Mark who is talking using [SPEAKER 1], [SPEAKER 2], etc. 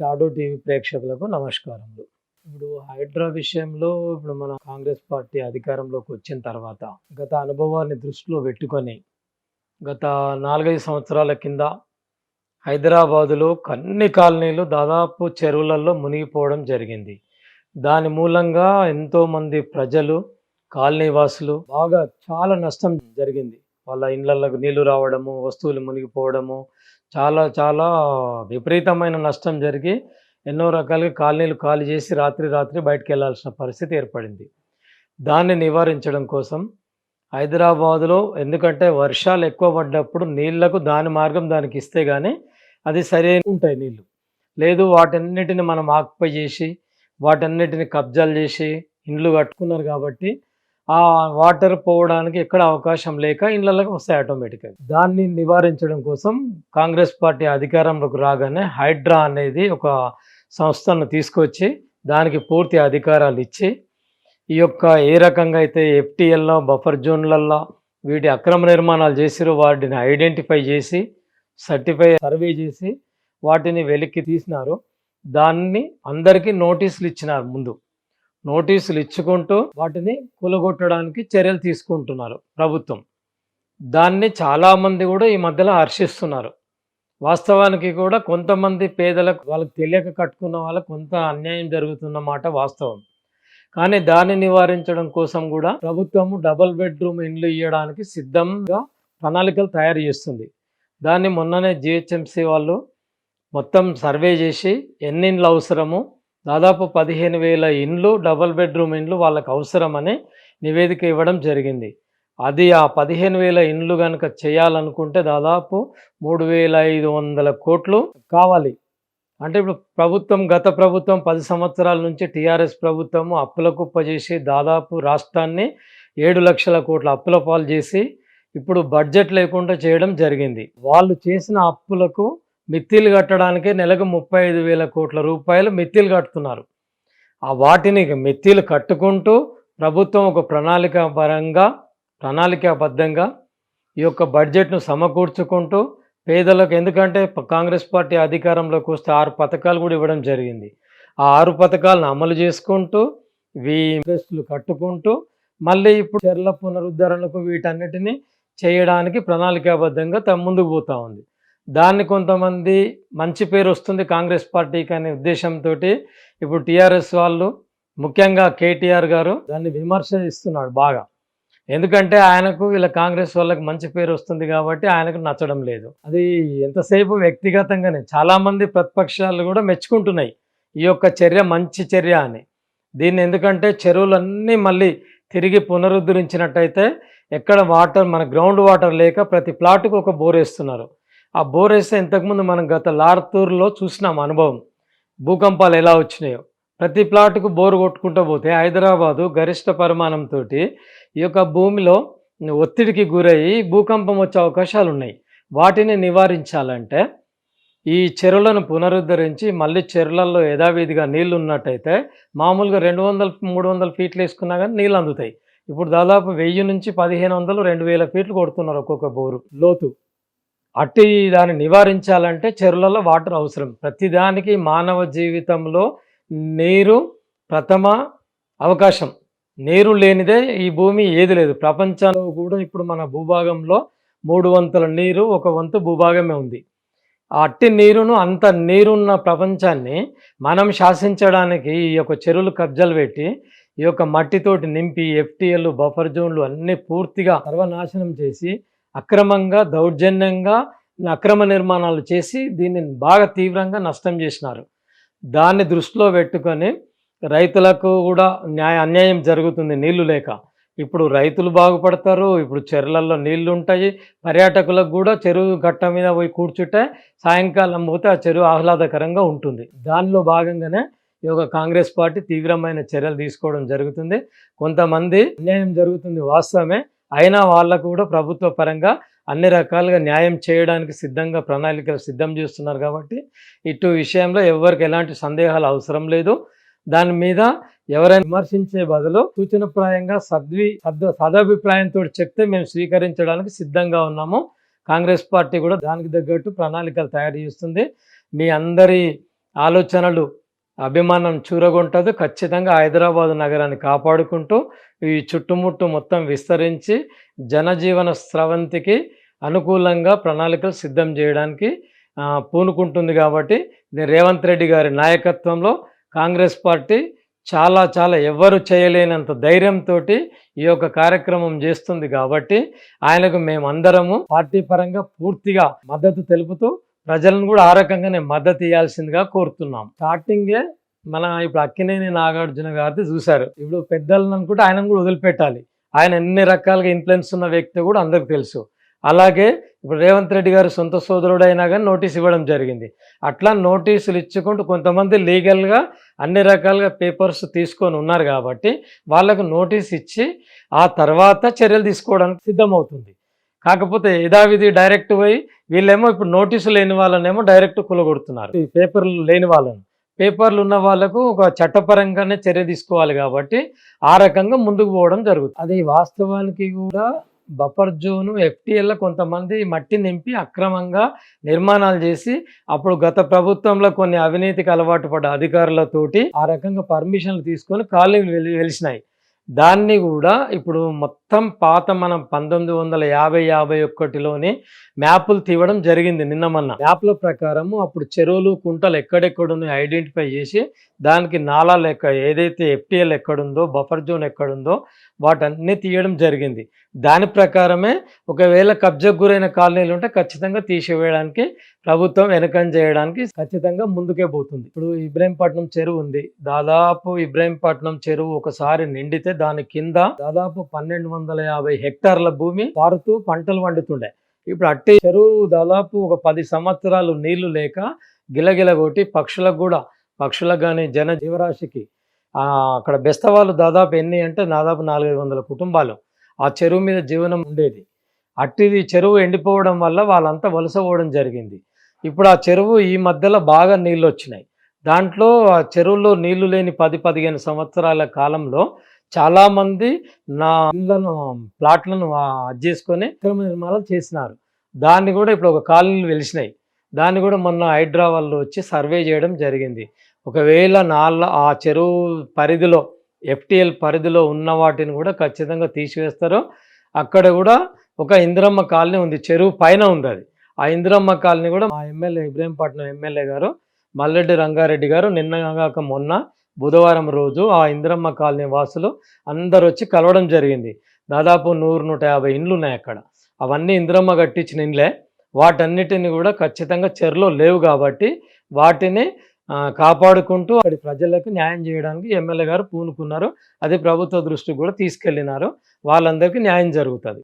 [SPEAKER 1] Shadow TV ప్రేక్షకులకు నమస్కారములు. ఇప్పుడు హైడ్రా విషయంలో ఇప్పుడు మన కాంగ్రెస్ పార్టీ అధికారంలోకి వచ్చిన తర్వాత గత అనుభవాన్ని దృష్టిలో పెట్టుకొని గత నాలుగైదు సంవత్సరాల కింద హైదరాబాదులో అన్ని కాలనీలు దాదాపు చెరువులలో మునిగిపోవడం జరిగింది. దాని మూలంగా ఎంతోమంది ప్రజలు కాలనీ వాసులు బాగా చాలా నష్టం జరిగింది. వాళ్ళ ఇండ్లలో నీళ్ళు రావడము వస్తువులు మునిగిపోవడము చాలా చాలా విపరీతమైన నష్టం జరిగి ఎన్నో రకాలుగా కాలనీలు ఖాళీ చేసి రాత్రి రాత్రి బయటకు వెళ్ళాల్సిన పరిస్థితి ఏర్పడింది. దాన్ని నివారించడం కోసం హైదరాబాదులో ఎందుకంటే వర్షాలు ఎక్కువ పడ్డప్పుడు నీళ్ళకు దాని మార్గం దానికి ఇస్తే కానీ అది సరైన ఉంటాయి నీళ్ళు లేదు వాటన్నిటిని మనం ఆక్యుపై చేసి వాటన్నిటిని కబ్జాలు చేసి ఇండ్లు కట్టుకున్నారు కాబట్టి ఆ వాటర్ పోవడానికి ఎక్కడ అవకాశం లేక ఇళ్ళకి వస్తాయి ఆటోమేటిక్గా దాన్ని నివారించడం కోసం కాంగ్రెస్ పార్టీ అధికారంలోకి రాగానే హైడ్రా అనేది ఒక సంస్థను తీసుకొచ్చి దానికి పూర్తి అధికారాలు ఇచ్చి ఈ యొక్క ఏ రకంగా అయితే ఎఫ్టీఎల్లో బఫర్ జోన్లల్లో వీటి అక్రమ నిర్మాణాలు చేసిరో వాటిని ఐడెంటిఫై చేసి సర్టిఫై సర్వే చేసి వాటిని వెలికి తీసినారు. దాన్ని అందరికీ నోటీసులు ఇచ్చినారు ముందు. నోటీసులు ఇచ్చుకుంటూ వాటిని కూలగొట్టడానికి చర్యలు తీసుకుంటున్నారు ప్రభుత్వం. దాన్ని చాలామంది కూడా ఈ మధ్యలో హర్షిస్తున్నారు. వాస్తవానికి కూడా కొంతమంది పేదలకు వాళ్ళకి తెలియక కట్టుకున్న వాళ్ళకి కొంత అన్యాయం జరుగుతున్న మాట వాస్తవం. కానీ దాన్ని నివారించడం కోసం కూడా ప్రభుత్వము డబుల్ బెడ్రూమ్ ఇండ్లు ఇవ్వడానికి సిద్ధంగా ప్రణాళికలు తయారు చేస్తుంది. దాన్ని మొన్ననే జిహెచ్ఎంసి వాళ్ళు మొత్తం సర్వే చేసి ఎన్ని ఇండ్లు అవసరము దాదాపు పదిహేను వేల ఇండ్లు డబుల్ బెడ్రూమ్ ఇండ్లు వాళ్ళకు అవసరమని నివేదిక ఇవ్వడం జరిగింది. అది ఆ పదిహేను వేల ఇండ్లు కనుక చేయాలనుకుంటే దాదాపు మూడు వేల ఐదు వందల కోట్లు కావాలి. అంటే ఇప్పుడు ప్రభుత్వం గత ప్రభుత్వం పది సంవత్సరాల నుంచి టీఆర్ఎస్ ప్రభుత్వము అప్పుల కుప్ప చేసి దాదాపు రాష్ట్రాన్ని ఏడు లక్షల కోట్ల అప్పుల పాలు చేసి ఇప్పుడు బడ్జెట్ లేకుండా చేయడం జరిగింది. వాళ్ళు చేసిన అప్పులకు మిత్తిలు కట్టడానికే నెలకు ముప్పై ఐదు వేల కోట్ల రూపాయలు మిత్తిలు కడుతున్నారు. ఆ వాటిని మిత్తిలు కట్టుకుంటూ ప్రభుత్వం ఒక ప్రణాళిక పరంగా ప్రణాళికాబద్ధంగా ఈ యొక్క బడ్జెట్ను సమకూర్చుకుంటూ పేదలకు ఎందుకంటే కాంగ్రెస్ పార్టీ అధికారంలోకి వస్తే ఆరు పథకాలు కూడా ఇవ్వడం జరిగింది. ఆ ఆరు పథకాలను అమలు చేసుకుంటూ వీ ఇంట్రెస్టులు కట్టుకుంటూ మళ్ళీ ఇప్పుడు చెర్ల పునరుద్ధరణకు వీటన్నిటిని చేయడానికి ప్రణాళికాబద్ధంగా త ముందుకు పోతూ ఉంది. దాన్ని కొంతమంది మంచి పేరు వస్తుంది కాంగ్రెస్ పార్టీకి అనే ఉద్దేశంతో ఇప్పుడు టీఆర్ఎస్ వాళ్ళు ముఖ్యంగా కేటీఆర్ గారు దాన్ని విమర్శిస్తున్నాడు బాగా. ఎందుకంటే ఆయనకు ఇలా కాంగ్రెస్ వాళ్ళకి మంచి పేరు వస్తుంది కాబట్టి ఆయనకు నచ్చడం లేదు. అది ఎంతసేపు వ్యక్తిగతంగానే చాలామంది ప్రతిపక్షాలు కూడా మెచ్చుకుంటున్నాయి. ఈ యొక్క చర్య మంచి చర్య అని. దీన్ని ఎందుకంటే చెరువులన్నీ మళ్ళీ తిరిగి పునరుద్ధరించినట్టయితే ఎక్కడ వాటర్ మన గ్రౌండ్ వాటర్ లేక ప్రతి ప్లాట్కు ఒక బోర్ వేస్తున్నారు. ఆ బోర్ వేస్తే ఇంతకుముందు మనం గత లార్తూరులో చూసినాం అనుభవం. భూకంపాలు ఎలా వచ్చినాయో. ప్రతి ప్లాట్కు బోరు కొట్టుకుంటూ పోతే హైదరాబాదు గరిష్ట పరిమాణంతో ఈ యొక్క భూమిలో ఒత్తిడికి గురయ్యి భూకంపం వచ్చే అవకాశాలు ఉన్నాయి. వాటిని నివారించాలంటే ఈ చెరువులను పునరుద్ధరించి మళ్ళీ చెరువులలో యథావిధిగా నీళ్ళు ఉన్నట్టయితే మామూలుగా రెండు వందల మూడు వందల ఫీట్లు వేసుకున్నా కానీ నీళ్ళు అందుతాయి. ఇప్పుడు దాదాపు వెయ్యి నుంచి పదిహేను వందలు రెండు వేల ఫీట్లు కొడుతున్నారు ఒక్కొక్క బోరు. లోతు. అట్టి దాన్ని నివారించాలంటే చెరువులలో వాటర్ అవసరం. ప్రతిదానికి మానవ జీవితంలో నీరు ప్రథమ అవకాశం. నీరు లేనిదే ఈ భూమి ఏది లేదు. ప్రపంచంలో కూడా ఇప్పుడు మన భూభాగంలో మూడు వంతుల నీరు ఒక వంతు భూభాగమే ఉంది. ఆ అట్టి నీరును అంత నీరున్న ప్రపంచాన్ని మనం శాసించడానికి ఈ యొక్క చెరువులు కబ్జాలు పెట్టి ఈ యొక్క మట్టితోటి నింపి ఎఫ్టీఎల్ బఫర్ జోన్లు అన్నీ పూర్తిగా సర్వనాశనం చేసి అక్రమంగా దౌర్జన్యంగా అక్రమ నిర్మాణాలు చేసి దీన్ని బాగా తీవ్రంగా నష్టం చేసినారు. దాన్ని దృష్టిలో పెట్టుకొని రైతులకు కూడా న్యాయ అన్యాయం జరుగుతుంది నీళ్ళు లేక. ఇప్పుడు రైతులు బాగుపడతారు ఇప్పుడు చెరువులలో నీళ్ళు ఉంటాయి పర్యాటకులకు కూడా చెరువు గట్ట మీద పోయి కూర్చుంటే సాయంకాలం పోతే ఆ చెరువు ఆహ్లాదకరంగా ఉంటుంది. దానిలో భాగంగానే ఈ యొక్క కాంగ్రెస్ పార్టీ తీవ్రమైన చర్యలు తీసుకోవడం జరుగుతుంది. కొంతమంది అన్యాయం జరుగుతుంది వాస్తవమే. అయినా వాళ్ళకు కూడా ప్రభుత్వ పరంగా అన్ని రకాలుగా న్యాయం చేయడానికి సిద్ధంగా ప్రణాళికలు సిద్ధం చేస్తున్నారు కాబట్టి ఇటు విషయంలో ఎవరికి ఎలాంటి సందేహాలు అవసరం లేదు. దాని మీద ఎవరైనా విమర్శించే బదులు సూచనప్రాయంగా సద్వి సద్ సదాభిప్రాయంతో చెప్తే మేము స్వీకరించడానికి సిద్ధంగా ఉన్నాము. కాంగ్రెస్ పార్టీ కూడా దానికి తగ్గట్టు ప్రణాళికలు తయారు చేస్తుంది. మీ అందరి ఆలోచనలు అభిమానం చూరగొంటదు. ఖచ్చితంగా హైదరాబాద్ నగరాన్ని కాపాడుకుంటూ ఈ చుట్టుముట్టు మొత్తం విస్తరించి జనజీవన స్రవంతికి అనుకూలంగా ప్రణాళికలు సిద్ధం చేయడానికి పూనుకుంటుంది కాబట్టి రేవంత్ రెడ్డి గారి నాయకత్వంలో కాంగ్రెస్ పార్టీ చాలా చాలా ఎవ్వరు చేయలేనంత ధైర్యంతో ఈ యొక్క కార్యక్రమం చేస్తుంది కాబట్టి ఆయనకు మేమందరము పార్టీ పరంగా పూర్తిగా మద్దతు తెలుపుతూ ప్రజలను కూడా ఆ రకంగానే మద్దతు ఇవ్వాల్సిందిగా కోరుతున్నాం. స్టార్టింగే మన ఇప్పుడు అక్కినేని నాగార్జున గారిది చూశారు. ఇప్పుడు పెద్దలను అనుకుంటే ఆయనను కూడా వదిలిపెట్టాలి. ఆయన ఎన్ని రకాలుగా ఇన్ఫ్లుయెన్స్ ఉన్న వ్యక్తి కూడా అందరికి తెలుసు. అలాగే ఇప్పుడు రేవంత్ రెడ్డి గారు సొంత సోదరుడైనా కానీ నోటీస్ ఇవ్వడం జరిగింది. అట్లా నోటీసులు ఇచ్చుకుంటూ కొంతమంది లీగల్గా అన్ని రకాలుగా పేపర్స్ తీసుకొని ఉన్నారు కాబట్టి వాళ్ళకు నోటీస్ ఇచ్చి ఆ తర్వాత చర్యలు తీసుకోవడానికి సిద్ధమవుతుంది. కాకపోతే యథావిధి డైరెక్ట్ పోయి వీళ్ళేమో ఇప్పుడు నోటీసు లేని వాళ్ళనేమో డైరెక్ట్ కులగొడుతున్నారు. ఈ పేపర్లు లేని వాళ్ళని. పేపర్లు ఉన్న వాళ్ళకు ఒక చట్టపరంగానే చర్య తీసుకోవాలి కాబట్టి ఆ రకంగా ముందుకు పోవడం జరుగుతుంది. అది వాస్తవానికి కూడా బఫర్ జోను ఎఫ్టీఎల్ కొంతమంది మట్టి నింపి అక్రమంగా నిర్మాణాలు చేసి అప్పుడు గత ప్రభుత్వంలో కొన్ని అవినీతికి అలవాటు పడ్డ అధికారులతోటి ఆ రకంగా పర్మిషన్లు తీసుకొని కాలనీలు వెలిసినాయి. దాన్ని కూడా ఇప్పుడు మొత్తం పాత మనం పంతొమ్మిది వందల యాభై యాభై ఒక్కటిలోనే మ్యాపులు తీయడం జరిగింది నిన్న మొన్న. మ్యాప్ల ప్రకారము అప్పుడు చెరువులు కుంటలు ఎక్కడెక్కడున్నాయి ఐడెంటిఫై చేసి దానికి నాలా లెక్క ఏదైతే ఎఫ్టీఎల్ ఎక్కడుందో బఫర్ జోన్ ఎక్కడుందో వాటన్నీ తీయడం జరిగింది. దాని ప్రకారమే ఒకవేళ కబ్జకు గురైన కాలనీలు ఉంటే ఖచ్చితంగా తీసివేయడానికి ప్రభుత్వం వెనకం చేయడానికి ఖచ్చితంగా ముందుకే పోతుంది. ఇప్పుడు ఇబ్రాహీంపట్నం చెరువు ఉంది. దాదాపు ఇబ్రాహీంపట్నం చెరువు ఒకసారి నిండితే దాని కింద దాదాపు పన్నెండు వందల యాభై హెక్టార్ల భూమి పారుతూ పంటలు వండుతుండే ఇప్పుడు అట్టి చెరువు దాదాపు ఒక పది సంవత్సరాలు నీళ్ళు లేక గిలగిల కొట్టి పక్షులకు కూడా పక్షులకు కానీ జన జీవరాశికి అక్కడ బెస్తవాళ్ళు దాదాపు ఎన్ని అంటే దాదాపు నాలుగైదు వందల కుటుంబాలు. ఆ చెరువు మీద జీవనం ఉండేది. అట్టిది చెరువు ఎండిపోవడం వల్ల వాళ్ళంతా వలస పోవడం జరిగింది. ఇప్పుడు ఆ చెరువు ఈ మధ్యలో బాగా నీళ్ళు వచ్చినాయి దాంట్లో ఆ చెరువులో నీళ్ళు లేని పది పదిహేను సంవత్సరాల కాలంలో చాలామంది నా ఇళ్ళను ప్లాట్లను అది చేసుకొని అక్రమ నిర్మాణాలు చేసినారు. దాన్ని కూడా ఇప్పుడు ఒక కాలనీలు వెలిసినాయి. దాన్ని కూడా మొన్న హైదరాబాద్లో వచ్చి సర్వే చేయడం జరిగింది. ఒకవేళ నాళ్ళ ఆ చెరువు పరిధిలో ఎఫ్టిఎల్ పరిధిలో ఉన్న వాటిని కూడా ఖచ్చితంగా తీసివేస్తారు. అక్కడ కూడా ఒక ఇందిరమ్మ కాలనీ ఉంది చెరువు పైన ఉంది అది. ఆ ఇందిరమ్మ కాలనీ కూడా మా ఎమ్మెల్యే ఇబ్రహీంపట్నం ఎమ్మెల్యే గారు మల్లెడ్డి రంగారెడ్డి గారు నిన్నగాక మొన్న బుధవారం రోజు ఆ ఇందిరమ్మ కాలనీ వాసులు అందరు వచ్చి కలవడం జరిగింది. దాదాపు నూరు నూట యాభై ఇండ్లు ఉన్నాయి అక్కడ. అవన్నీ ఇందిరమ్మ కట్టించిన ఇండ్లే. వాటన్నిటిని కూడా ఖచ్చితంగా చెరలో లేవు కాబట్టి వాటిని కాపాడుకుంటూ అక్కడి ప్రజలకు న్యాయం చేయడానికి ఎమ్మెల్యే గారు పూనుకున్నారు. అదే ప్రభుత్వ దృష్టికి కూడా తీసుకెళ్ళినారు వాళ్ళందరికీ న్యాయం జరుగుతుంది.